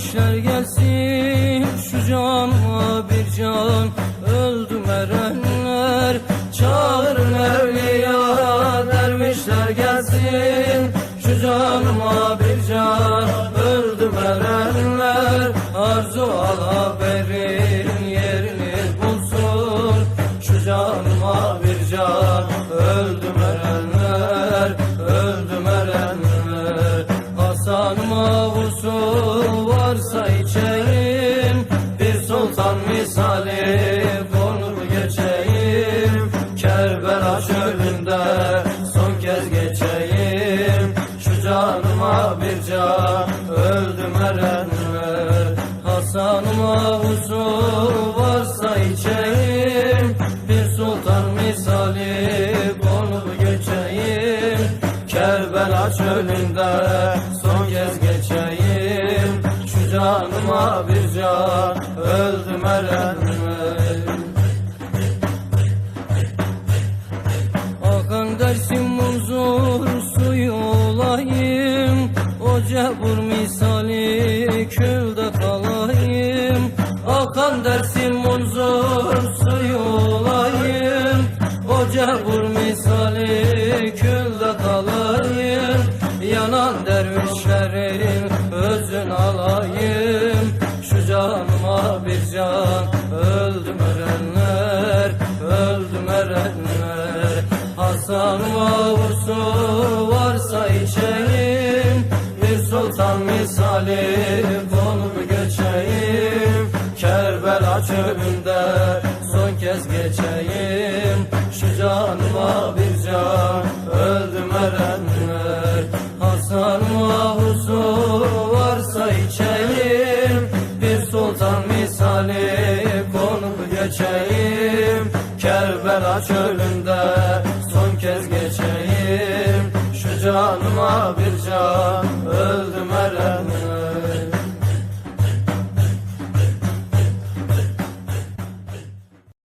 dervişler gelsin Şu canıma bir can. Öldüm erenler Çağırın evliya dervişler gelsin. Şu canıma bir can öldüm erenler Arzu ala verin yerini bulsun. Şu canıma bir can öldüm erenler Öldüm erenler Hasan'ıma vursu varsa içeyim Bir sultan misali konup geçeyim. Kerbela çölünde son kez geçeyim. Şu canıma bir can öldüm erenler Hasan'ıma vursu varsa içeyim. Bir sultan misali konup geçeyim. Kerbela çölünde son kez geçeyim canıma bir can öldüm erenler Akan dersim huzur suyu olayım O cebur misali külde kalayım. Akan dersim huzur suyu olayım O cebur misali külde kalayım. Yanan dervişlerin özün alayım Hasan vursu varsa içeyim Bir sultan misali konup geçeyim. Kerbela çölünde son kez geçeyim. Şu canıma bir can öldüm erenler. Hasan vursu varsa içeyim Bir sultan misali konup geçeyim. Kerbela çölünde canıma bir can. Öldüm erendim